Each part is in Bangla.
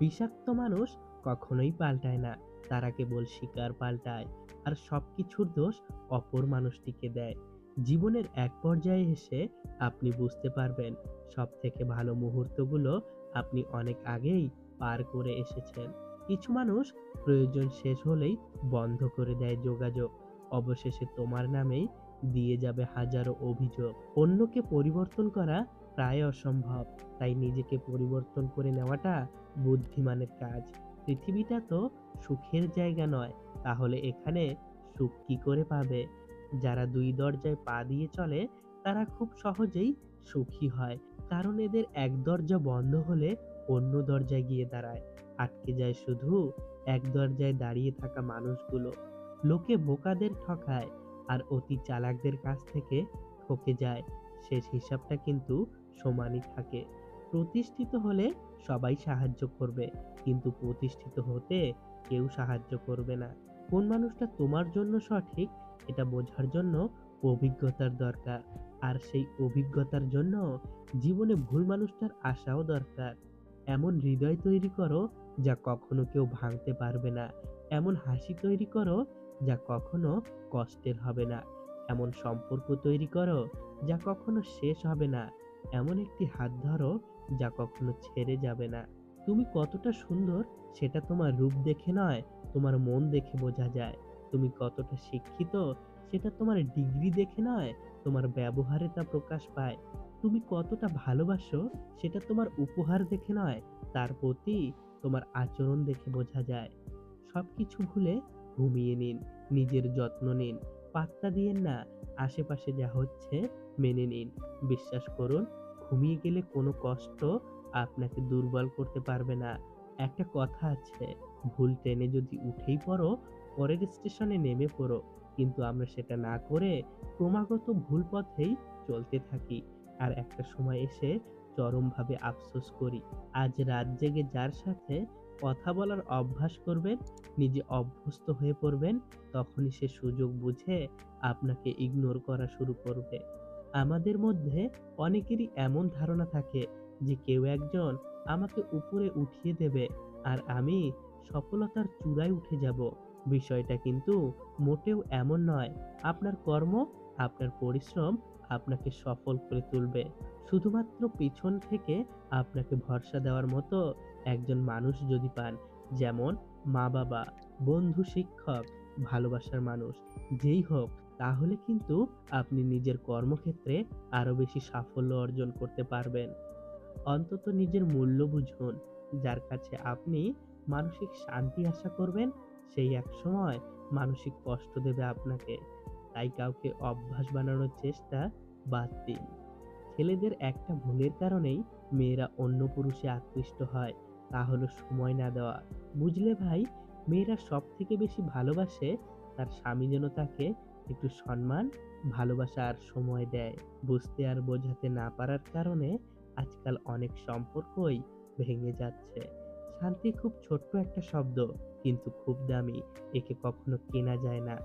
বিষাক্ত মানুষ কখনোই পাল্টায় না। তারা কেবল শিকার পাল্টায় আর সবকিছুর দোষ অপর মানুষটিকে দেয়। জীবনের এক পর্যায়ে এসে আপনি বুঝতে পারবেন সব থেকে ভালো মুহূর্তগুলো আপনি অনেক আগেই পার করে এসেছেন। কিছু মানুষ প্রয়োজন শেষ হলেই বন্ধ করে দেয় যোগাযোগ। অবশেষে তোমার নামেই দিয়ে যাবে হাজারো অভিযোগ। অন্যকে পরিবর্তন করা প্রায় অসম্ভব। তাই নিজেকে পরিবর্তন করে নেওয়াটা বুদ্ধিমানের কাজ। পৃথিবীটা তো সুখের জায়গা নয়, তাহলে এখানে সুখ কি করে পাবে? যারা দুই দরজায় পা দিয়ে চলে, তারা খুব সহজেই সুখী হয়। কারণ এদের এক দরজা বন্ধ হলে অন্য দরজায় গিয়ে দাঁড়ায়। আটকে যায় শুধু এক দরজায় দাঁড়িয়ে থাকা মানুষগুলো। লোকে বোকাদের ঠকায় আর অতি চালাকদের কাছ থেকে ঠকে যায়। শেষ হিসাবটা কিন্তু সমানই থাকে। প্রতিষ্ঠিত হলে সবাই সাহায্য করবে। কিন্তু প্রতিষ্ঠিত হতে কেউ সাহায্য করবে না। কোন মানুষটা তোমার জন্য সঠিক, এটা বোঝার জন্য অভিজ্ঞতার দরকার। আর সেই অভিজ্ঞতার জন্য জীবনে ভুল মানুষটার আশাও দরকার। এমন হৃদয় তৈরি করো যা কখনো কেউ ভাঙতে পারবে না। এমন হাসি তৈরি করো যা কখনো কষ্টের হবে না। এমন সম্পর্ক তৈরি করো যা কখনো শেষ হবে না। এমন একটি হাত ধরো যা কখনো ছেড়ে যাবে না। তুমি কতটা সুন্দর সেটা তোমার রূপ দেখে নয়, তোমার মন দেখে বোঝা যায়। তুমি কতটা শিক্ষিত সেটা তোমার ডিগ্রি দেখে নয়, তোমার ব্যবহারে তা প্রকাশ পায়। তুমি কতটা ভালোবাসো সেটা তোমার উপহার দেখে নয়, তার প্রতি তোমার আচরণ দেখে বোঝা যায়। সবকিছু ভুলে ঘুমিয়ে নিন, নিজের যত্ন নিন, পাত্তা দিয়েন না, আশেপাশে যা হচ্ছে মেনে নিন। বিশ্বাস করুন ঘুমিয়ে গেলে কোনো কষ্ট আপনাকে দুর্বল করতে পারবে না। একটা কথা আছে, ভুল ট্রেনে যদি উঠেই পড়ো, পরের স্টেশনে নেমে পড়ো। কিন্তু আমরা সেটা না করে ক্রমাগত ভুল পথেই চলতে থাকি। আর একটা সময় এসে চরমভাবে আফসোস করি। আজ রাত জেগে যার সাথে কথা বলার অভ্যাস করবেন, নিজে অভ্যস্ত হয়ে পড়বেন, তখনই সে সুযোগ বুঝে আপনাকে ইগনোর করা শুরু করবে। আমাদের মধ্যে অনেকেরই এমন ধারণা থাকে যে কেউ একজন আমাকে উপরে উঠিয়ে দেবে আর আমি সফলতার চূড়ায় উঠে যাব। বিষয়টা কিন্তু মোটেও এমন নয়। আপনার কর্ম, আপনার পরিশ্রম আপনাকে সফল করে তুলবে। শুধুমাত্র পিছন থেকে আপনাকে ভরসা দেওয়ার মতো একজন মানুষ যদি পান, যেমন মা বাবা বন্ধু শিক্ষক ভালোবাসার মানুষ, যেই হোক তাহলে কিন্তু আপনি নিজের কর্মক্ষেত্রে আরও বেশি সাফল্য অর্জন করতে পারবেন। অন্তত নিজের মূল্য বুঝুন, যার কাছে আপনি মানসিক শান্তি আশা করবেন, সেই এক সময় মানসিক কষ্ট দেবে আপনাকে। তাই কাউকে অভ্যাস বানানোর চেষ্টা বাদ দিন। ছেলেদের একটা ভুলের কারণেই মেয়েরা অন্য পুরুষে আকৃষ্ট হয়, তা হলো সময় না দেওয়া। বুঝলে ভাই, মেয়েরা সব থেকে বেশি ভালোবাসে তার স্বামী যেন তাকে একটু সম্মান, ভালোবাসা আর সময় দেয়। বুঝতে আর বোঝাতে না পারার কারণে আজকাল অনেক সম্পর্কই ভেঙে যাচ্ছে। শান্তি খুব ছোট্ট একটা শব্দ, কিন্তু খুব দামি। একে কখনো কেনা যায় না,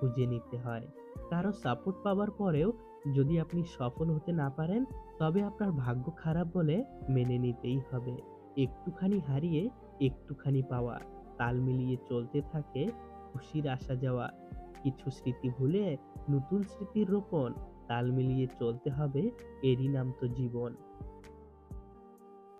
খুঁজে নিতে হয়। কারও সাপোর্ট পাওয়ার পরেও যদি আপনি সফল হতে না পারেন, তবে আপনার ভাগ্য খারাপ বলে মেনে নিতেই হবে। একটুখানি হারিয়ে একটুখানি পাওয়া, তাল মিলিয়ে চলতে থাকে, খুশির আসা যাওয়া কিছু স্মৃতি ভুলে নতুন স্মৃতির রোপণ তাল মিলিয়ে চলতে হবে এরই নাম তো জীবন।